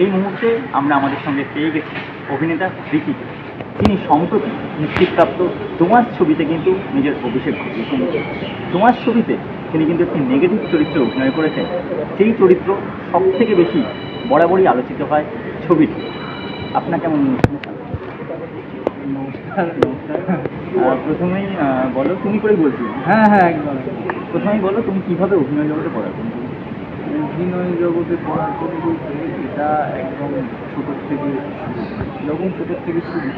এই মুহূর্তে আমরা আমাদের সঙ্গে পেয়ে গেছি অভিনেতা ঋতিকে তিনি সম্প্রতি মুক্তিপ্রাপ্ত তোমার ছবিতে কিন্তু নিজের অভিষেক ঘটিয়েছেন। তোমার ছবিতে তিনি কিন্তু একটি নেগেটিভ চরিত্রে অভিনয় করেছেন। সেই চরিত্র সব থেকে বেশি বরাবরই আলোচিত হয় ছবিটি আপনার কেমন? নমস্কার আহ, প্রথমেই বলো তুমি করে বলছি হ্যাঁ হ্যাঁ একদম। প্রথমেই বলো তুমি কীভাবে অভিনয় জগতে পড়াশোনা? অভিনয় জগতে পড়ার পরে বলতে এটা একদম ছোটোর থেকে যখন ছোটোর থেকে শুরু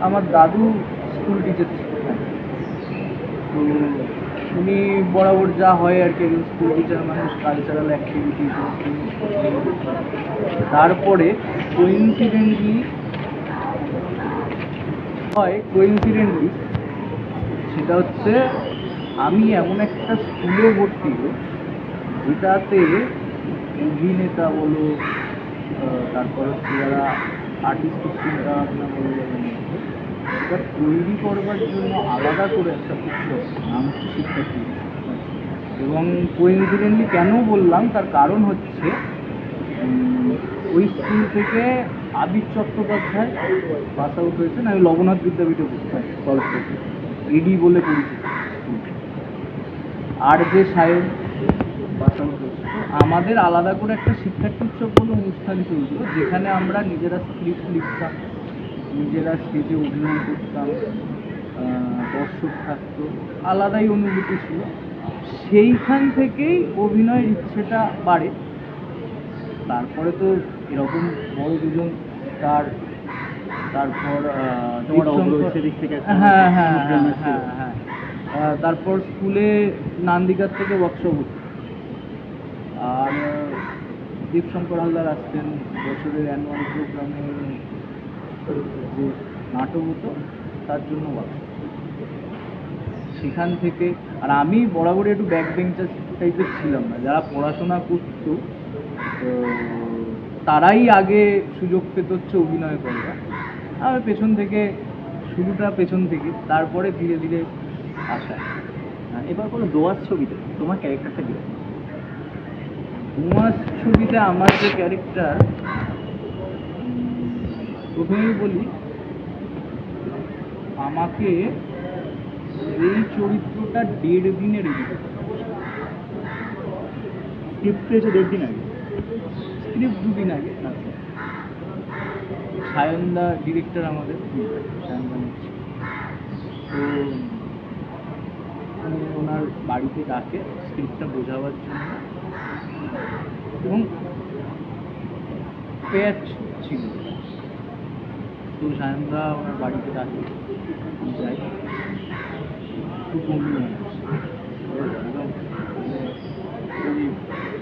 আমার দাদু স্কুল টিচার ছিল। তো উনি বরাবর যা হয় আর কি, একজন স্কুল টিচার মানুষ কালচারাল অ্যাক্টিভিটি তারপরে কোইন্সিডেন্টলি হয় কোইন্সিডেন্টলি সেটা হচ্ছে আমি এমন একটা স্কুলে ভর্তি, যেটাতে অভিনেতা বলো তারপর হচ্ছে যারা আর্টিস্ট চিন্তা ভাবনা বলো এটা তৈরি করবার জন্য আলাদা করে একটা উৎসব নাম হচ্ছে শিক্ষার্থী এবং কোইন্সিডেন্টলি কেন বললাম, তার কারণ হচ্ছে ওই স্কুল থেকে আবির চট্টোপাধ্যায় পাস আউট হয়েছেন, আমি লবনাথ বিদ্যাপীঠে পড়তাম কলেজ থেকে। ইডি বলে পরিচিত। আর যে তো আমাদের আলাদা করে একটা শিক্ষার্থী উৎসব বলে অনুষ্ঠান চলছিল যেখানে আমরা নিজেরা স্ক্রিপ্ট লিখতাম নিজেরা স্টেজে অভিনয় করতাম দর্শক থাকতো আলাদাই অনুভূতি ছিল সেইখান থেকেই অভিনয়ের ইচ্ছেটা বাড়ে তারপরে তো এরকম বড় দুজন তার তারপর হ্যাঁ হ্যাঁ হ্যাঁ। হ্যাঁ হ্যাঁ তারপর স্কুলে নান্দিকার থেকে ওয়ার্কশপ হতো আর, দীপশঙ্কর হালদার আসতেন বছরের অ্যানুয়াল প্রোগ্রামে যে নাটক হতো, তার জন্য ওয়ার্কশপ সেখান থেকে, আর আমি বরাবরই একটু ব্যাক বেঞ্চার টাইপের ছিলাম না। যারা পড়াশোনা করতো তারাই আগে সুযোগ পেত হচ্ছে অভিনয় করবার আর পেছন থেকে, শুরুটা পেছন থেকে, তারপরে ধীরে ধীরে আহ, এবার বলো দোয়ার ছবিতে তোমার ক্যারেক্টারটা কি? কুমার ছবিতে আমার যে ক্যারেক্টার প্রথমেই বলি আমাকে এই চরিত্রটা দেড় দিনে রেডি স্ক্রিপ্ট পেয়েছে দেড় দিন আগে। স্ক্রিপ্ট দুদিন আগে সায়নদা ডিরেক্টর আমাদের সায়নদা মুখার্জি। তো উনি ওনার বাড়িতে ডাকে স্ক্রিপ্টটা বোঝাবার জন্য। এবং প্যাচ ছিল। তো সায়নদা ওনার বাড়িতে ডাকে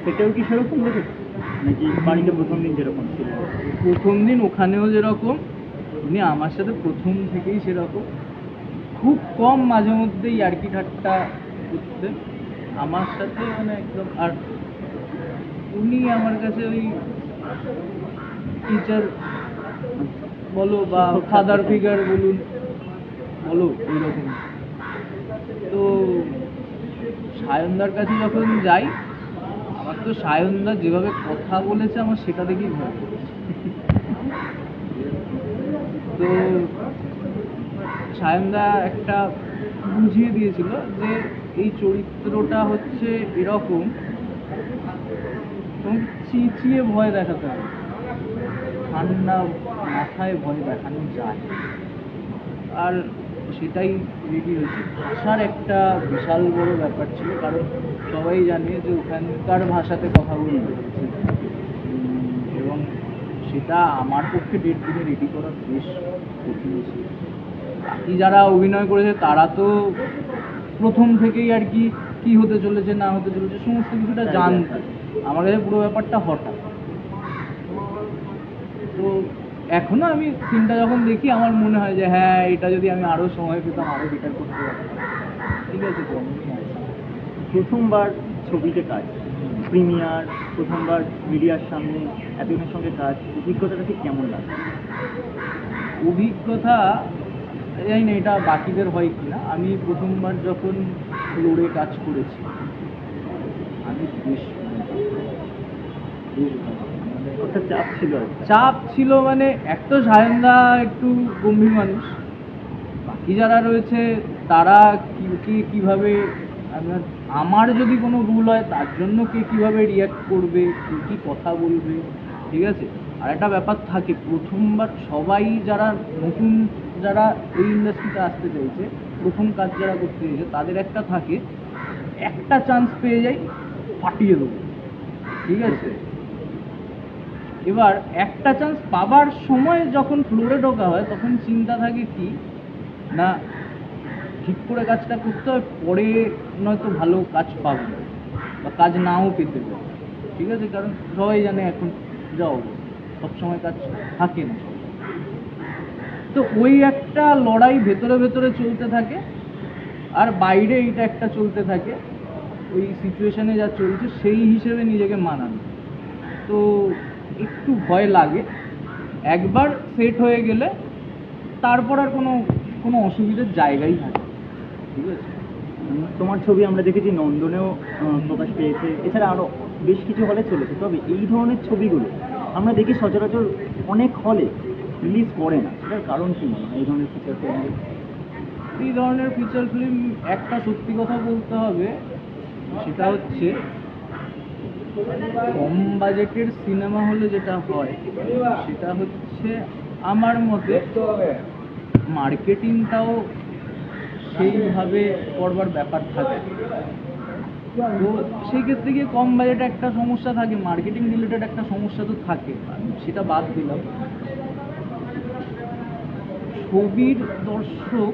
সেটাও কি সেরকম দেখেছ? নাকি বাড়িতে প্রথম দিন যেরকম ছিল? প্রথম দিন ওখানেও যেরকম, উনি আমার সাথে প্রথম থেকেই সেরকম। খুব কম মাঝে মধ্যেই আর কি ঠাট্টা করতেন আমার সাথে মানে একদম, আর উনি আমার কাছে ওই টিচার বলো বা ফাদার ফিগার বলুন, বলো এইরকম তো সায়নদার কাছে যখন যাই, আমার তো সায়নদা যেভাবে কথা বলেছে আমার সেটা দেখেই ভয়। তো সায়নদা একটা বুঝিয়ে দিয়েছিল যে এই চরিত্রটা হচ্ছে এরকম। চিচিয়ে ভয় দেখাতে হবে। ঠান্ডা মাথায় ভয় দেখানো যায়। আর সেটাই রেডি হয়েছে। ভাষার একটা বিশাল বড় ব্যাপার ছিল, কারণ সবাই জানে যে ওখানকার ভাষাতে কথা বলতে এবং সেটা আমার পক্ষে দেড় দিনে রেডি করা বেশ কঠিন ছিল। বাকি যারা অভিনয় করেছে তারা তো প্রথম থেকেই আর কি কি হতে চলেছে না হতে চলেছে সমস্ত কিছুটা জানতো। আমার কাছে পুরো ব্যাপারটা হঠাৎ। তো এখনও আমি সিনটা যখন দেখি আমার মনে হয় যে হ্যাঁ এটা যদি আমি আরও সময় পেতাম আরও বেটার করতে পারতাম। ঠিক আছি। প্রথমবার ছবিতে কাজ প্রিমিয়ার প্রথমবার মিডিয়ার সামনে এতজনের সঙ্গে কাজ অভিজ্ঞতাটা ঠিক কেমন লাগে অভিজ্ঞতা জানি না এটা বাকিদের হয় কি না আমি প্রথমবার যখন ফ্লোরে কাজ করেছি আমি বেশ চাপ ছিল চাপ ছিল মানে এক তো সায়নদা একটু গম্ভীর মানুষ। বাকি যারা রয়েছে তারা কি কি কীভাবে আমার- আমার যদি কোনো ভুল হয় তার জন্য কে কীভাবে রিয়াক্ট করবে কে কী কথা বলবে ঠিক আছে? আর একটা ব্যাপার থাকে প্রথমবার সবাই যারা নতুন যারা এই ইন্ডাস্ট্রিতে আসতে চাইছে, প্রথম কাজ যারা করতে চাইছে, তাদের একটা থাকে, একটা চান্স পেয়ে যাই, ফাটিয়ে দেবো। ঠিক আছে? এবার একটা চান্স পাবার সময় যখন ফ্লোরে ঢোকা হয়, তখন চিন্তা থাকে কি, না, ঠিক করে কাজটা করতে হয় পরে নয়তো ভালো কাজ পাবো বা কাজ নাও পেতে পারে। ঠিক আছে? কারণ সবাই জানে এখন যা যাও সবসময় কাজ থাকে না। তো ওই একটা লড়াই ভেতরে ভেতরে চলতে থাকে আর বাইরে এইটা একটা চলতে থাকে। ওই সিচুয়েশানে যা চলছে সেই হিসেবে নিজেকে মানানো। তো একটু ভয় লাগে। একবার সেট হয়ে গেলে তারপর আর কোনো কোনো অসুবিধার জায়গাই থাকে। ঠিক আছে? তোমার ছবি আমরা দেখেছি, নন্দনেও প্রকাশ পেয়েছে। এছাড়া আরও বেশ কিছু হলে চলেছে। তবে এই ধরনের ছবিগুলো আমরা দেখি সচরাচর অনেক হলে রিলিজ করে না। সেটার কারণ কি? মনে এই ধরনের ফিচার ফিল্ম এই ধরনের ফিচার ফিল্ম একটা সত্যি কথা বলতে হবে, সেটা হচ্ছে কম বাজেটের সিনেমা হলে যেটা হয়, সেটা হচ্ছে আমার মতে মার্কেটিংটাও সেইভাবে করবার ব্যাপার থাকে। তো সেই ক্ষেত্রে গিয়ে কম বাজেটে একটা সমস্যা থাকে মার্কেটিং রিলেটেড একটা সমস্যা তো থাকে। সেটা বাদ দিলাম। ছবির দর্শক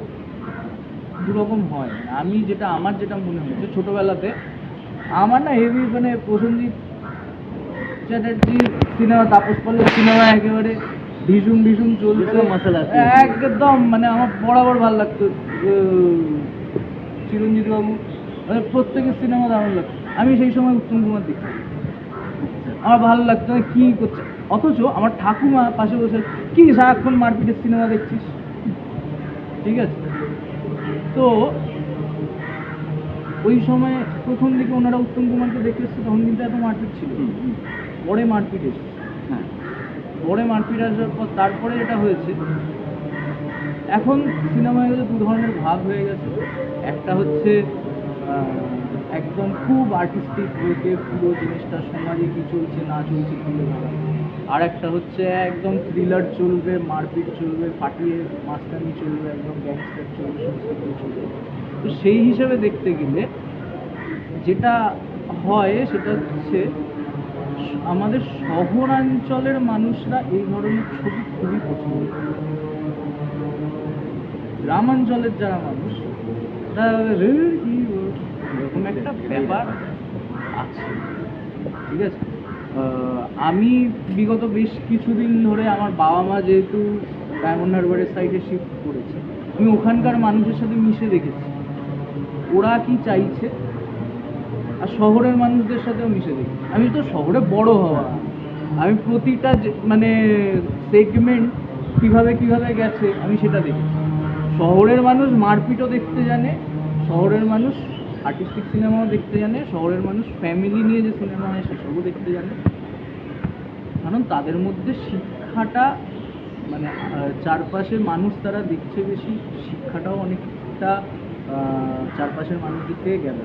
দুরকম হয় আমি যেটা আমার যেটা মনে হয়েছে ছোটবেলাতে আমার না হেভি মানে প্রসেনজিৎ চ্যাটার্জি সিনেমা তাপস পল্লের সিনেমা একেবারে ভীষণ ভীষণ চলছে একদম মানে আমার বরাবর ভালো লাগতো চিরঞ্জিত বাবু মানে প্রত্যেকের সিনেমা দারুণ লাগতো। আমি সেই সময় উত্তম কুমার দেখতাম আমার ভালো লাগতো কি করছে। অথচ আমার ঠাকুমা পাশে বসে কি সারাক্ষণ মারপিটের সিনেমা দেখছিস? ঠিক আছে? তো ওই সময় প্রথম দিকে ওনারা উত্তম কুমারকে দেখে এসছে তখন কিন্তু এত মারপিট ছিল। পরে মারপিট এসছে। হ্যাঁ। পরে মারপিট আসার পর তারপরে যেটা হয়েছে এখন সিনেমায় দু ধরনের ভাগ হয়ে গেছে। একটা হচ্ছে একদম খুব আর্টিস্টিক ওয়েতে পুরো জিনিসটা সমাজে কি চলছে না চলছে তুলে ধরা আর একটা হচ্ছে একদম থ্রিলার চলবে মারপিট চলবে ফাটিয়ে মাস্তানি চলবে একদম গ্যাংস্টার চলবে সমস্ত চলবে। তো সেই হিসেবে দেখতে গেলে যেটা হয় সেটা হচ্ছে আমাদের শহরাঞ্চলের মানুষরা এই ধরনের ছবি খুবই পছন্দ করে। গ্রামাঞ্চলের যারা মানুষ তারা "রে, এরকম একটা ব্যাপার আছে। ঠিক আছে? আমি বিগত বেশ কিছুদিন ধরে আমার বাবা মা যেহেতু ডায়মন্ড হারবারের সাইডে শিফট করেছে, আমি ওখানকার মানুষের সাথে মিশে দেখেছি। ওরা কি চাইছে? আর শহরের মানুষদের সাথেও মিশে দেখি আমি তো শহরে বড় হওয়া। আমি প্রতিটা মানে সেগমেন্ট কীভাবে কীভাবে গেছে, আমি সেটা দেখি শহরের মানুষ মারপিটও দেখতে জানে, শহরের মানুষ আর্টিস্টিক সিনেমাও দেখতে জানে, শহরের মানুষ ফ্যামিলি নিয়ে যে সিনেমা হয় সেসবও দেখতে জানে। কারণ তাদের মধ্যে শিক্ষাটা মানে চারপাশের মানুষ তারা দেখছে বেশি, শিক্ষাটাও অনেকটা চারপাশের মানুষদের থেকে গেল।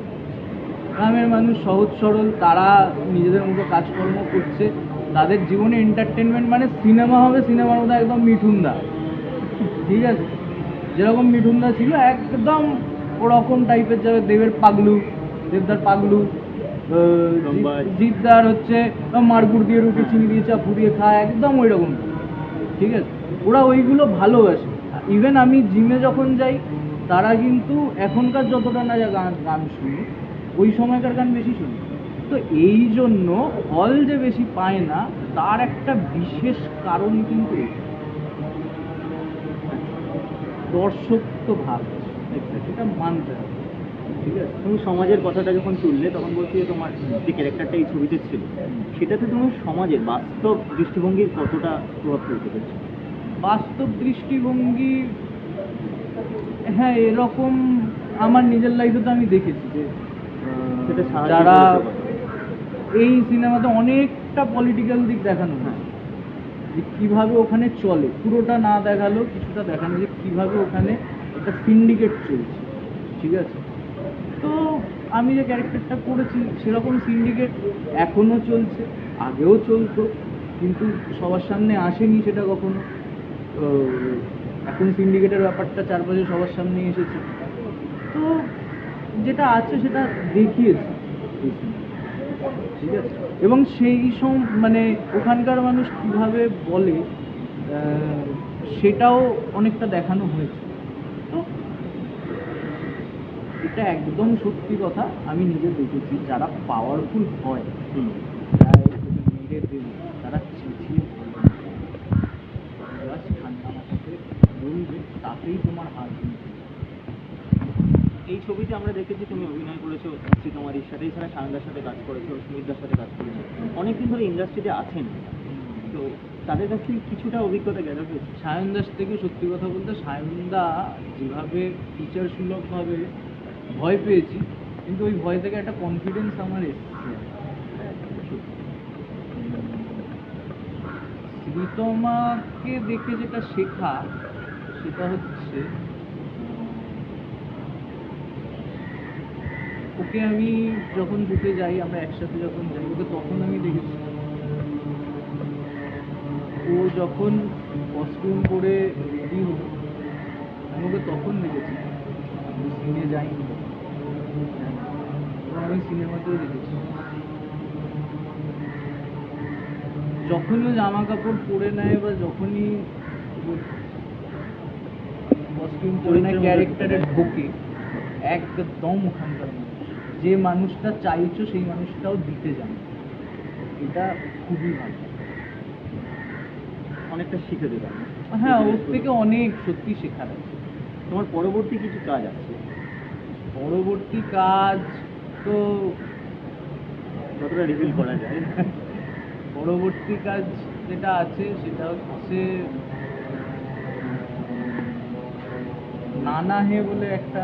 গ্রামের মানুষ সহজ সরল, তারা নিজেদের মতো কাজকর্ম করছে। তাদের জীবনে এন্টারটেনমেন্ট মানে সিনেমা হবে সিনেমার মধ্যে একদম মিঠুনদা ঠিক আছে? যেরকম মিঠুনদা ছিল, একদম ওরকম টাইপের যাবে দেবের পাগলু, দেবদার পাগলু জিৎদার হচ্ছে মারগুড় দিয়ে রুটি চিনি দিয়ে চাপু দিয়ে খায় একদম ওই রকম ঠিক আছে? ওরা ওইগুলো ভালোবাসে। ইভেন আমি জিমে যখন যাই তারা কিন্তু এখনকার যতটা না যা গান গান শুনি ওই সময়কার গান বেশি শুনি। তো এই জন্য হল যে বেশি পায় না তার একটা বিশেষ কারণ কিন্তু। দর্শক তো ভাব সেটা মানতে হবে। ঠিক আছে? তুমি সমাজের কথাটা যখন তুললে তখন বলছি যে তোমার যে ক্যারেক্টারটা এই ছবিতে ছিল সেটাতে তুমি সমাজের বাস্তব দৃষ্টিভঙ্গির কতটা প্রভাব ফেলতে পেরেছ? বাস্তব দৃষ্টিভঙ্গি হ্যাঁ এরকম আমার নিজের লাইফে তো আমি দেখেছি যে যারা এই সিনেমাতে অনেকটা পলিটিক্যাল দিক দেখানো হয়। যে কীভাবে ওখানে চলে পুরোটা না দেখাল কিছুটা দেখানো যে কীভাবে ওখানে একটা সিন্ডিকেট চলছে। ঠিক আছে? আমি যে ক্যারেক্টারটা করেছি সেরকম সিন্ডিকেট এখনও চলছে, আগেও চলতো, কিন্তু সবার সামনে আসেনি সেটা কখনো। এখন সিন্ডিকেটের ব্যাপারটা চারপাশে সবার সামনে এসেছে। তো যেটা আছে সেটা দেখিয়েছে। ঠিক আছে? এবং সেই সম মানে ওখানকার মানুষ কীভাবে বলে সেটাও অনেকটা দেখানো হয়েছে তো এটা একদম সত্যি কথা, আমি নিজে দেখেছি, যারা পাওয়ারফুল হয় মেরে দেবে, তারা চেঁচিয়ে বলবে, তাতেই তোমার জিতবে। এই ছবিতে আমরা দেখেছি তুমি অভিনয় করেছ শ্রীকুমারীর সাথে, এছাড়া সানন্দার সাথে কাজ করেছ সুমিতার সাথে কাজ করেছ। অনেকদিন ধরে ইন্ডাস্ট্রিতে আছেন। তো তাদের কাছ থেকে কিছুটা অভিজ্ঞতা হয়েছে সায়ন দাস থেকে সত্যি কথা বলতে? সায়নদা যেভাবে টিচার সুলভভাবে ভয় পেয়েছি, কিন্তু ওই ভয় থেকে একটা কনফিডেন্স আমার এসেছে। শ্রীতমাকে দেখে যেটা শেখা, সেটা হচ্ছে, ওকে আমি যখন ঢুকে যাই, আমরা একসাথে যখন যাই, ওকে তখন আমি দেখেছি। ও যখন কস্টিউম পরে রেডি হলো, আমি ওকে তখন দেখেছি। আমি সিনে যাইনি। আমি সিনেমাতেও দেখেছি। যখনই জামা কাপড় পরে নেয় বা যখনই কস্টিউম পরে নেয় ক্যারেক্টারে ঢোকে। একদম ওখানকার মানুষ। যে মানুষটা চাইছো সেই মানুষটাও দিতে জানে। এটা খুবই ভালো। অনেকটা শিখে দেবেন হ্যাঁ ওর থেকে অনেক সত্যি শেখার আছে। তোমার পরবর্তী কিছু কাজ আছে? পরবর্তী কাজ তো যতটা রিভিল করা যায়? পরবর্তী কাজ যেটা আছে, সেটা হচ্ছে নানা হে বলে একটা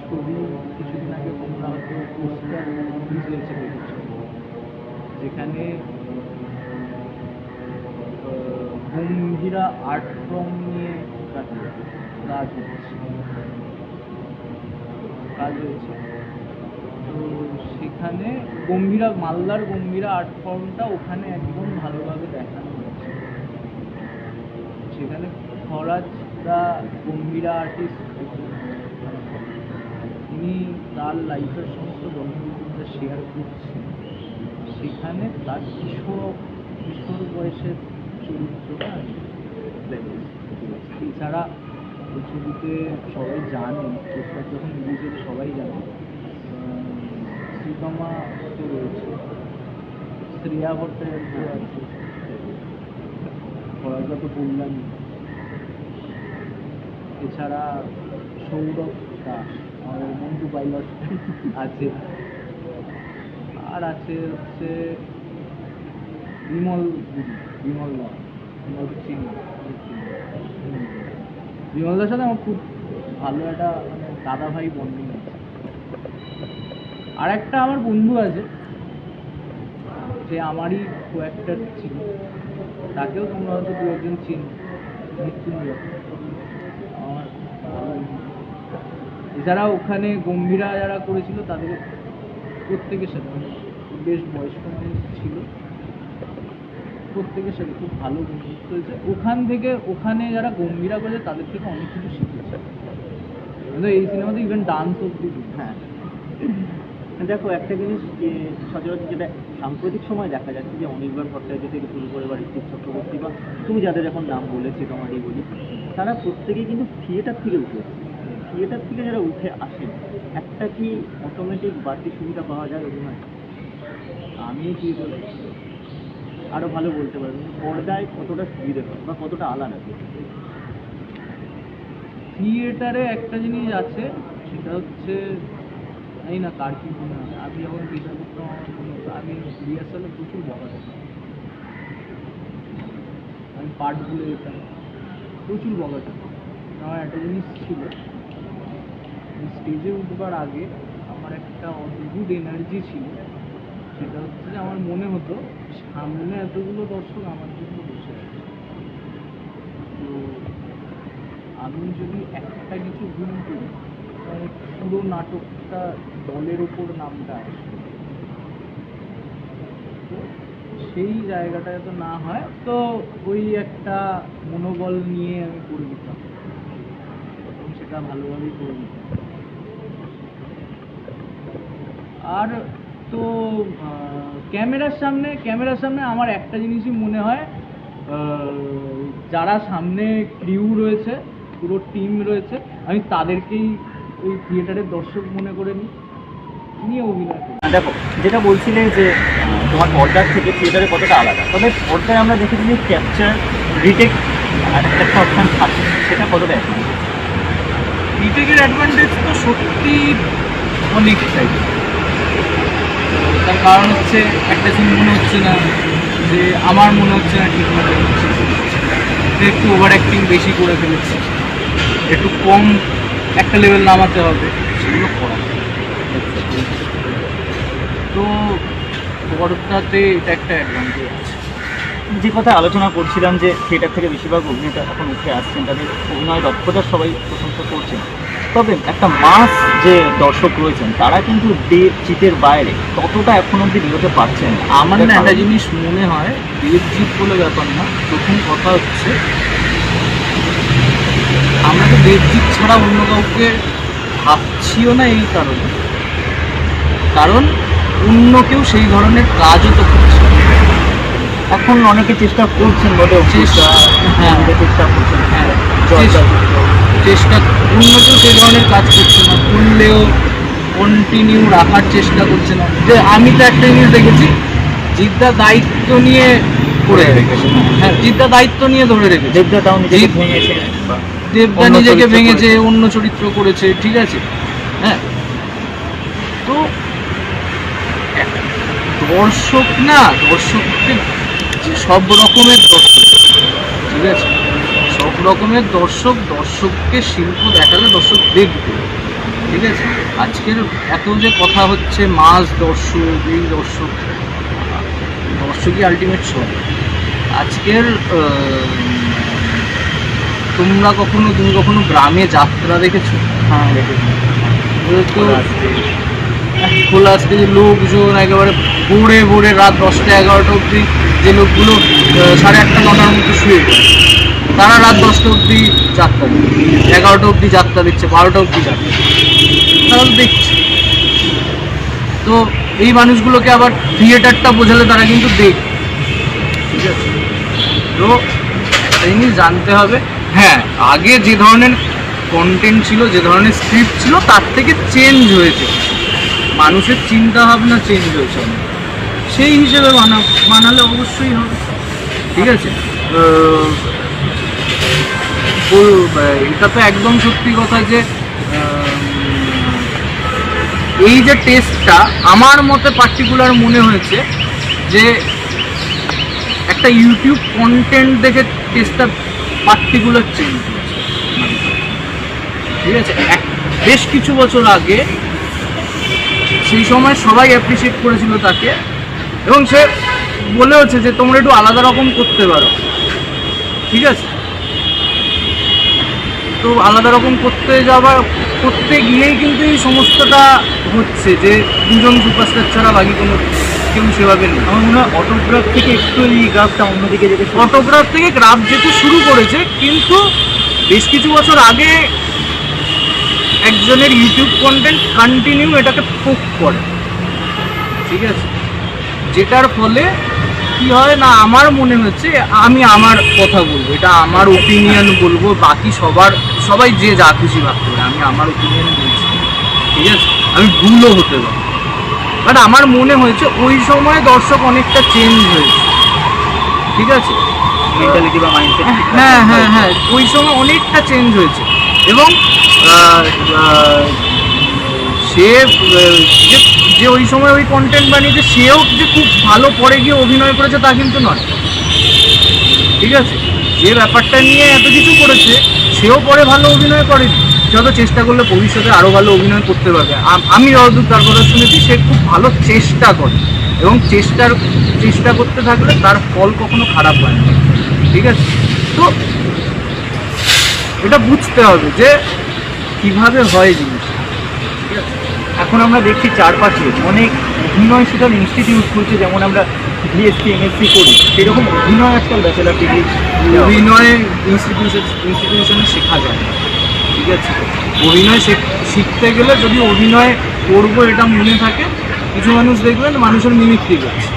ছবি কিছুদিন আগে যেখানে গম্ভীরা আর্ট ফর্ম নিয়ে কাজ হচ্ছে। কাজ হয়েছে। তো সেখানে গম্ভীরা, মালদার গম্ভীরা আর্ট ফর্মটা ওখানে একদম ভালোভাবে দেখানো হয়েছে সেখানে ফরাজ দা গম্ভীরা আর্টিস্ট তিনি তার লাইফের সমস্ত গল্পগুলো শেয়ার করছেন সেখানে তার কিশোর কিশোর বয়সের চরিত্রটা। এছাড়া ছবিতে সবাই জানে যখন হয়েছে সবাই জানে শ্রীতমা তো রয়েছে। আছে তো বললামই এছাড়া সৌরভ দাস, আমাদের মন্টু পাইলট আছে। আর আছে হচ্ছে বিমল গুরু, বিমল দা বিমল চিনি বিমল সাথে আমার খুব ভালো একটা মানে দাদা ভাই আছে আর একটা আমার বন্ধু আছে, যে আমারই কয়েকটা ছিল, তাকেও তোমরা হয়তো দু একজন চিন, মৃত্যুঞ্জয়। আমার। এছাড়া ওখানে গম্ভীরা যারা করেছিল, তাদের প্রত্যেকের সাথে মানে বেশ বয়স্ক মানুষ ছিল। প্রত্যেকের সাথে খুব ভালো বন্ধুত্ব হয়েছে। ওখান থেকে ওখানে যারা গম্ভীরা করেছে, তাদের থেকে অনেক কিছু শিখেছে। কিন্তু এই সিনেমাতে ইভেন ডান্স অব্দি হ্যাঁ। দেখো, একটা জিনিস যে সচরাচর যেটা সাম্প্রতিক সময় দেখা যাচ্ছে যে অনির্বাণ ভট্টাচার্য থেকে শুরু করে বা ঋত্বিক চক্রবর্তী বা তুমি যাদের এখন নাম বলেছে তোমারই বলি, তারা প্রত্যেকেই কিন্তু থিয়েটার থেকে উঠে থিয়েটার থেকে যারা উঠে আসেন, একটা কি অটোমেটিক বাড়তি সুবিধা পাওয়া যায় অভিনয়? আমি থিয়েটার আরও ভালো বলতে পারবেন পর্দায় কতটা সুবিধা পায় বা কতটা আলাদা? থিয়েটারে একটা জিনিস আছে, সেটা হচ্ছে এই না কার কি মনে হয় আমি যখন করতাম আমার মনে হতো আমি পার্ট ভুলে যেতাম প্রচুর বকা আমার একটা জিনিস ছিল স্টেজে উঠবার আগে আমার একটা অদ্ভুত এনার্জি ছিল। সেটা হচ্ছে যে আমার মনে হতো, সামনে এতগুলো দর্শক আমার জন্য বসে আছে। তো আমি যদি একটা কিছু ভুল করি পুরো নাটকটা দলের উপর নামটা আসবে সেই জায়গাটা যাতে না হয়, তো ওই একটা মনোবল নিয়ে আমি করে দিতাম সেটা ভালোভাবেই করে দিতাম আর তো ক্যামেরার সামনে ক্যামেরার সামনে আমার একটা জিনিসই মনে হয় যারা সামনে ক্রিউ রয়েছে, পুরো টিম রয়েছে, আমি তাদেরকেই ওই থিয়েটারের দর্শক মনে করে নিই। নিয়ে অভিনয় দেখো যেটা বলছিলে যে তোমার পর্দার থেকে থিয়েটারে কতটা আলাদা তবে পর্দায় আমরা দেখেছি যে ক্যাপচার রিটেক একটা অপশান থাকে সেটা কতটা রিটেকের অ্যাডভান্টেজ তো সত্যি অনেক চাই তার কারণ হচ্ছে একটা সিন মনে হচ্ছে না যে আমার মনে হচ্ছে না ঠিক মতো হচ্ছে যে একটু ওভার অ্যাক্টিং বেশি করে ফেলেছি। একটু কম একটা লেভেল নামাতে হবে সেগুলো করা। তো পর্দাতে এটা একটা অ্যাডভান্টেজ আছে। যে কথা আলোচনা করছিলাম যে থিয়েটার থেকে বেশিরভাগ অভিনেতা এখন উঠে আসছেন তাদের অভিনয় দক্ষতা সবাই প্রশংসা করছেন। তবে একটা মাস যে দর্শক রয়েছেন তারা কিন্তু দেব চিতের বাইরে ততটা এখন অব্দি বেরোতে পারছেন। আমার না একটা জিনিস মনে হয় দেবজিৎ বলে ব্যাপার না প্রথম কথা হচ্ছে আমরা তো দেবজিৎ ছাড়া অন্য কাউকে ভাবছিও না এই কারণে। কারণ অন্য কেউ সেই ধরনের কাজও তো করছে। এখন অনেকে চেষ্টা করছেন বলে চেষ্টা, হ্যাঁ। হ্যাঁ চেষ্টা করছেন হ্যাঁ, চেষ্টা অন্য কেউ সেই ধরনের কাজ করছে না করলেও কন্টিনিউ রাখার চেষ্টা করছে না। যে আমি তো একটা জিনিস দেখেছি জিদ্দা দায়িত্ব নিয়ে করে রেখেছে। হ্যাঁ। জিদ্দা দায়িত্ব নিয়ে ধরে রেখেছে। দেবদা তাও নিজেকে ভেঙেছে দেবদা নিজেকে ভেঙেছে অন্য চরিত্র করেছে ঠিক আছে। হ্যাঁ তো এক- দর্শক না দর্শককে যে সব রকমের দর্শক ঠিক আছে? সব রকমের দর্শক দর্শককে শিল্প দেখালে দর্শক দেখবে ঠিক আছে? আজকের এত যে কথা হচ্ছে মাস দর্শক এই দর্শক দর্শকই আলটিমেট সব। আজকের তোমরা কখনো তুমি কখনো গ্রামে যাত্রা দেখেছ? হ্যাঁ দেখেছি। তো খোলা আজকে যে লোকজন একেবারে ভোরে ভোরে রাত দশটা এগারোটা অবধি যে লোকগুলো সাড়ে আটটা, নটার মধ্যে শুয়ে তারা রাত দশটা অবধি যাত্রা দেখছে, এগারোটা অবধি যাত্রা দিচ্ছে বারোটা অবধি যাত্রা তারা তো দেখছে। তো এই মানুষগুলোকে আবার থিয়েটারটা বোঝালে তারা কিন্তু দেখ ঠিক আছে? তো একটা জিনিস জানতে হবে হ্যাঁ আগে যে ধরনের কন্টেন্ট ছিল, যে ধরনের স্ক্রিপ্ট ছিল, তার থেকে চেঞ্জ হয়েছে। মানুষের চিন্তা ভাবনা চেঞ্জ হয়েছে সেই হিসেবে বানা বানালে অবশ্যই হবে। ঠিক আছে? এটা তো একদম সত্যি কথা যে এই যে টেস্টটা আমার মতে পার্টিকুলার মনে হয়েছে যে, একটা ইউটিউব কন্টেন্ট দেখে টেস্টটা পার্টিকুলার চেঞ্জ ঠিক আছে? বেশ কিছু বছর আগে সেই সময় সবাই অ্যাপ্রিসিয়েট করেছিল তাকে। এবং সে বলেওছে যে তোমরা একটু আলাদা রকম করতে পারো। ঠিক আছে? তো আলাদা রকম করতে যাওয়া করতে গিয়েই কিন্তু এই সমস্তটা হচ্ছে যে দুজন সুপারস্টার ছাড়া বাকি কোনো কেউ সেভাবে নেই। আমার মনে হয় অটোগ্রাফ থেকে একটু এই গ্রাফটা অন্যদিকে যেতে অটোগ্রাফ থেকে গ্রাফ যেতে শুরু করেছে কিন্তু বেশ কিছু বছর আগে একজনের ইউটিউব কন্টেন্ট কন্টিনিউ এটাকে পোক করে। ঠিক আছে? যেটার ফলে কি হয় না আমার মনে হচ্ছে আমি আমার কথা বলব এটা আমার ওপিনিয়ন বলব বাকি সবার সবাই যে যা খুশি ভাবতে পারে আমি আমার ওপিনিয়ন বলছি। ঠিক আছে? আমি ভুলও হতে পারি। বাট আমার মনে হয়েছে ওই সময় দর্শক অনেকটা চেঞ্জ হয়েছে। ঠিক আছে? মেন্টালিটি বা মাইন্ডসেট হ্যাঁ হ্যাঁ হ্যাঁ ওই সময় অনেকটা চেঞ্জ হয়েছে। এবং সে, যে ওই সময় ওই কন্টেন্ট বানিয়েছে, সেও যে খুব ভালো পরে গিয়ে অভিনয় করেছে তা কিন্তু নয়। ঠিক আছে? যে ব্যাপারটা নিয়ে এত কিছু করেছে, সেও পরে ভালো অভিনয় করেনি। যত চেষ্টা করলে ভবিষ্যতে আরও ভালো অভিনয় করতে পারবে। আমি যতদূর তার কথা শুনেছি, সে খুব ভালো চেষ্টা করে। এবং চেষ্টার, চেষ্টা করতে থাকলে তার ফল কখনো খারাপ হয় না। ঠিক আছে? তো এটা বুঝতে হবে যে কীভাবে হয় জিনিস ঠিক আছে? এখন আমরা দেখছি চারপাশে অনেক অভিনয় শিক্ষার ইনস্টিটিউট খুলছে যেমন আমরা বিএসসি এমএসসি করি। সেরকম অভিনয় আজকাল ব্যাচেলার ডিগ্রি অভিনয় ইনস্টিটিউশন ইনস্টিটিউশনে শেখা যায়। ঠিক আছে? অভিনয় শিখতে গেলে যদি অভিনয় করব এটা মনে থাকে কিছু মানুষ দেখবেন মানুষের মিমিক্রি করছে।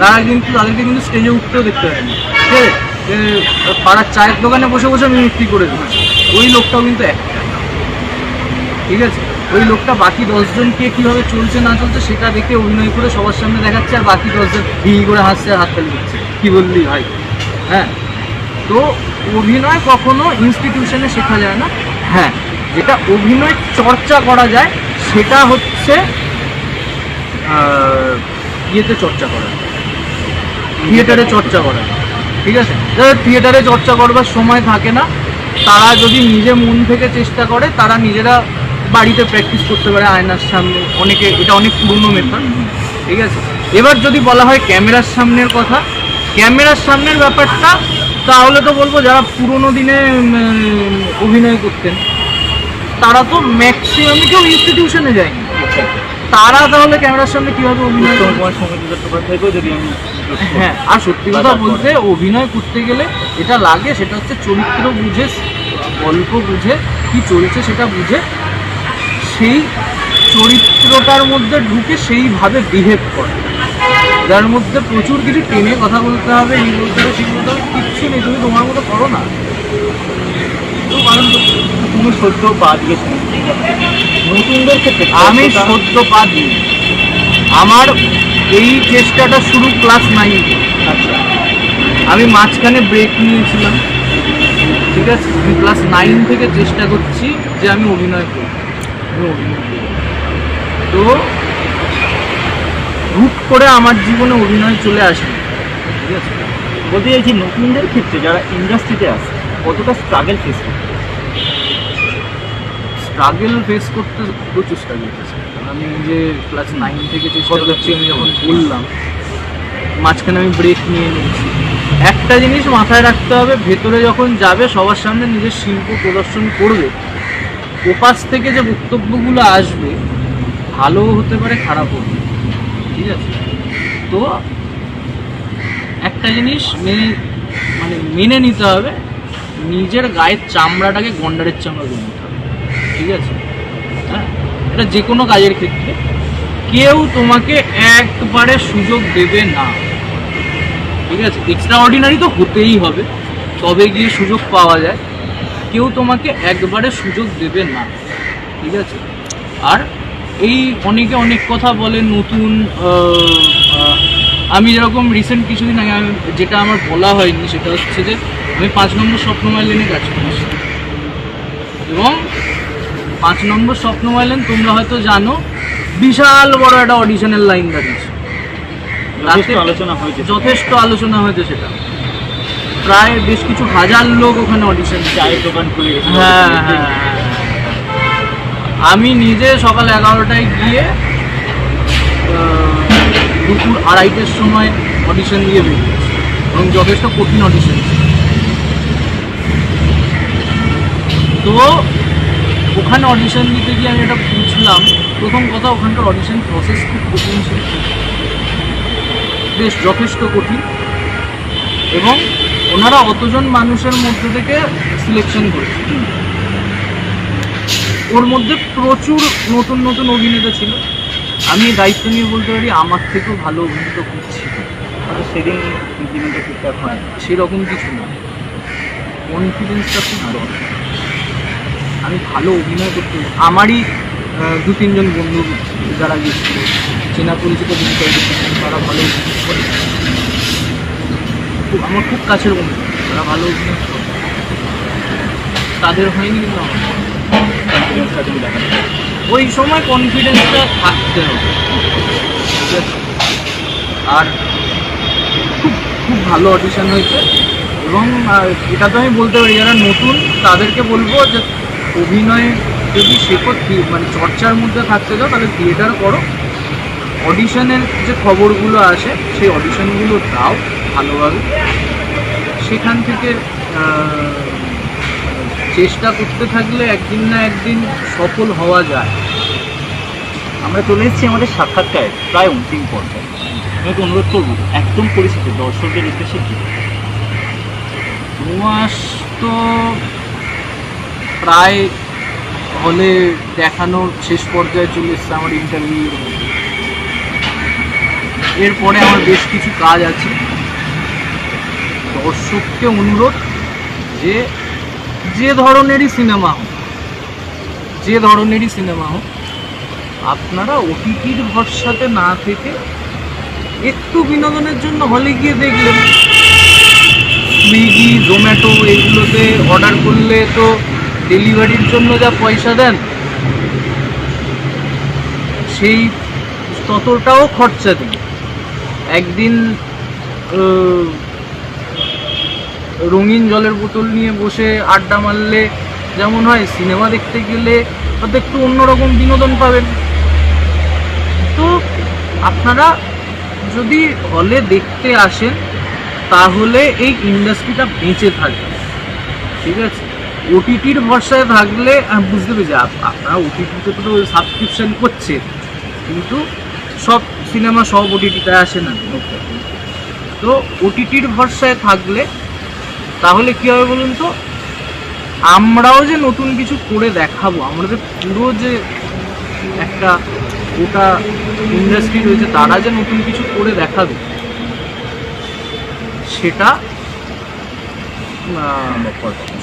তারা কিন্তু তাদেরকে কিন্তু স্টেজে উঠতেও দেখতে পারে ঠিক আছে? পাড়ার চায়ের দোকানে বসে বসে মিমিক্রি করে দিচ্ছে ওই লোকটাও কিন্তু একটা ঠিক আছে? ওই লোকটা বাকি দশজনকে কীভাবে চলছে না চলছে সেটা দেখে অভিনয় করে সবার সামনে দেখাচ্ছে আর বাকি দশজন হি করে হাসছে আর হাততালি দিচ্ছে। কী বললি ভাই? হ্যাঁ? তো অভিনয় কখনো ইনস্টিটিউশনে শেখা যায় না। হ্যাঁ যেটা অভিনয় চর্চা করা যায়, সেটা হচ্ছে ইয়েতে চর্চা করা থিয়েটারে চর্চা করা ঠিক আছে? যাদের থিয়েটারে চর্চা করবার সময় থাকে না। তারা যদি নিজে মন থেকে চেষ্টা করে, তারা নিজেরা বাড়িতে প্র্যাকটিস করতে পারে আয়নার সামনে। অনেকে, এটা অনেক পুরনো মেথড ঠিক আছে? এবার যদি বলা হয় ক্যামেরার সামনের কথা, ক্যামেরার সামনের ব্যাপারটা, তাহলে তো বলব যারা পুরোনো দিনে অভিনয় করতেন, তারা তো ম্যাক্সিমামই কেউ ইনস্টিটিউশনে যায়নি। তারা তাহলে ক্যামেরার সামনে কীভাবে অভিনয়? কুমার সংগীত চট্টোপাধ্যায়কেও যদি আমি হ্যাঁ আর সত্যি কথা বলতে অভিনয় করতে গেলে এটা লাগে সেটা হচ্ছে চরিত্র বুঝে গল্প বুঝে কি চলছে সেটা বুঝে সেই চরিত্রটার মধ্যে ঢুকে সেইভাবে বিহেভ করে। যার মধ্যে প্রচুর কিছু টেনে কথা বলতে হবে এই বলতে হবে সেই বলতে হবে কিচ্ছু নেই তুমি তোমার মতো করো না। তুমি সদ্য পা দিয়েছেন নতুনদের ক্ষেত্রে আমি সদ্য পা দিই। আমার এই চেষ্টাটা শুরু ক্লাস নাই আচ্ছা। আমি মাঝখানে ব্রেক নিয়েছিলাম। ঠিক আছে? আমি ক্লাস নাইন থেকে চেষ্টা করছি যে আমি অভিনয় করি আমি অভিনয় করি। তো হুট করে আমার জীবনে অভিনয় চলে আসে ঠিক আছে? বলতে চাইছি নতুনদের ক্ষেত্রে যারা ইন্ডাস্ট্রিতে আসে কতটা স্ট্রাগল ফেস করতে স্ট্রাগল ফেস করতে প্রচুর স্ট্রাগল ফেস আমি যে ক্লাস নাইন থেকে চেষ্টা করছি আমি যখন বললাম। মাঝখানে আমি ব্রেক নিয়ে নিয়েছি। একটা জিনিস মাথায় রাখতে হবে ভেতরে যখন যাবে সবার সামনে নিজের শিল্প প্রদর্শন করবে। ওপাশ থেকে যে বক্তব্যগুলো আসবে ভালোও হতে পারে খারাপও হতে পারে। ঠিক আছে? তো একটা জিনিস মেনে মানে মেনে নিতে হবে নিজের গায়ের চামড়াটাকে গন্ডারের চামড়া ঠিক আছে? হ্যাঁ? এটা যে কোনো কাজের ক্ষেত্রে। কেউ তোমাকে একবারে সুযোগ দেবে না। ঠিক আছে? এক্সট্রা অর্ডিনারি তো হতেই হবে। তবে গিয়ে সুযোগ পাওয়া যায়। কেউ তোমাকে একবারে সুযোগ দেবে না। ঠিক আছে? আর এই অনেকে অনেক কথা বলে নতুন আমি যেরকম রিসেন্ট কিছুদিন আগে আমি যেটা আমার বলা হয়নি সেটা হচ্ছে যে আমি পাঁচ নম্বর স্বপ্নময় লেনে কাজ করছি এবং পাঁচ নম্বর স্বপ্ন লেন তোমরা হয়তো জানো বিশাল বড় একটা অডিশনের লাইন দাঁড়িয়েছে। যথেষ্ট আলোচনা হয়েছে। যথেষ্ট আলোচনা হয়েছে সেটা। প্রায় বেশ কিছু হাজার লোক ওখানে অডিশন চায়ের দোকান খুলে গেছে। হ্যাঁ হ্যাঁ হ্যাঁ। আমি নিজে সকাল এগারোটায় গিয়ে দুপুর আড়াইটের সময় অডিশন দিয়ে বেরিয়েছি এবং যথেষ্ট কঠিন অডিশন তো ওখানে অডিশন দিতে গিয়ে আমি এটা বুঝলাম। প্রথম কথা ওখানকার অডিশন প্রসেস খুব কঠিন ছিল। বেশ যথেষ্ট কঠিন। এবং ওনারা অতজন মানুষের মধ্যে থেকে সিলেকশন করেছে। ওর মধ্যে প্রচুর নতুন নতুন অভিনেতা ছিল। আমি দায়িত্ব নিয়ে বলতে পারি আমার থেকেও ভালো অভিনেতা করছি সেদিন ঠিকঠাক হয় সেরকম কিছু না। কনফিডেন্সটা খুব দরকার আমি ভালো অভিনয় করতে আমারই দু তিনজন বন্ধু যারা গেছিল, চেনা পরিচিত তারা ভালো খুব আমার খুব কাছের বন্ধু, তারা ভালো অভিনয় তাদের হয়নি কিন্তু। ওই সময় কনফিডেন্সটা থাকতে হবে। আর খুব খুব ভালো অডিশন হয়েছে। এবং এটা তো আমি বলতে পারি, যারা নতুন, তাদেরকে বলব যে অভিনয় যদি শেখো মানে চর্চার মধ্যে থাকতে চাও তাহলে থিয়েটার করো। অডিশনের যে খবরগুলো আসে সেই অডিশনগুলো দাও ভালোভাবে। সেখান থেকে চেষ্টা করতে থাকলে একদিন না একদিন সফল হওয়া যায়। আমরা চলে এসেছি আমাদের সাক্ষাৎকারের প্রায় অন্তিম পর্যায়ে আমি তো অনুরোধ করব একদম পরিচিত দর্শকদের উদ্দেশ্যে কি? তো প্রায় হলে দেখানোর শেষ পর্যায়ে চলে এসছে আমার ইন্টারভিউ এরপরে আমার বেশ কিছু কাজ আছে। দর্শককে অনুরোধ যে যে ধরনেরই সিনেমা হোক, যে ধরনেরই সিনেমা হোক, আপনারা ওটিটির ভরসাতে না থেকে একটু বিনোদনের জন্য হলে গিয়ে দেখলেন সুইগি, জোম্যাটো, এগুলোতে অর্ডার করলে তো ডেলিভারির জন্য যা পয়সা দেন, সেই ততটাও খরচা দিন। একদিন রঙিন জলের বোতল নিয়ে বসে আড্ডা মারলে যেমন হয়, সিনেমা দেখতে গেলে হয়তো একটু অন্যরকম বিনোদন পাবেন। তো আপনারা যদি হলে দেখতে আসেন, তাহলে এই ইন্ডাস্ট্রিটা বেঁচে থাকবে। ঠিক আছে? ওটিটির ভরসায় থাকলে বুঝতে পেরেছি, আপ- আপনারা ওটিটিতে তো সাবস্ক্রিপশন করছে কিন্তু সব সিনেমা সব ওটিটিতে আসে না। তো ওটিটির ভরসায় থাকলে, তাহলে কী হবে বলুন তো? আমরাও যে নতুন কিছু করে দেখাবো আমাদের পুরো যে একটা গোটা ইন্ডাস্ট্রি রয়েছে, তারা যে নতুন কিছু করে দেখাবে, সেটা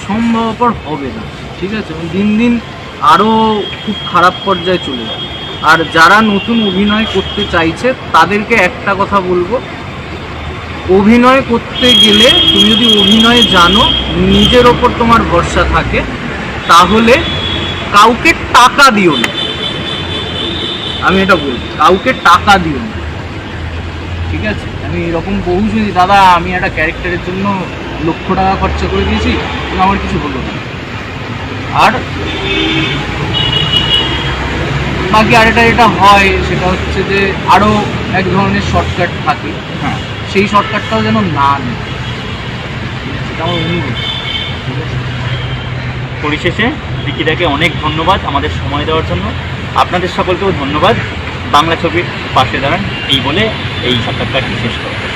সম্ভবপর হবে না, ঠিক আছে? দিন দিন আরও খুব খারাপ পর্যায়ে চলে যাবে আর যারা নতুন অভিনয় করতে চাইছে, তাদেরকে একটা কথা বলব। অভিনয় করতে গেলে তুমি যদি অভিনয় জানো, নিজের ওপর তোমার ভরসা থাকে, তাহলে কাউকে টাকা দিও না। আমি এটা বলব, কাউকে টাকা দিও না। ঠিক আছে? আমি এরকম বহু শুনেছি দাদা, আমি একটা ক্যারেক্টারের জন্য লক্ষ টাকা খরচা করে দিয়েছি আমার কিছু হলো না আর বাকি আরেকটা যেটা হয় সেটা হচ্ছে যে আরও এক ধরনের শর্টকাট থাকে। হ্যাঁ। সেই শর্টকাটটাও যেন না নেয়। সেটা আমার অনুরোধ পরিশেষে রিকিদাকে অনেক ধন্যবাদ আমাদের সময় দেওয়ার জন্য। আপনাদের সকলকেও ধন্যবাদ। বাংলা ছবির পাশে দাঁড়ান এই বলে এই সাক্ষাৎকারটি শেষ করব?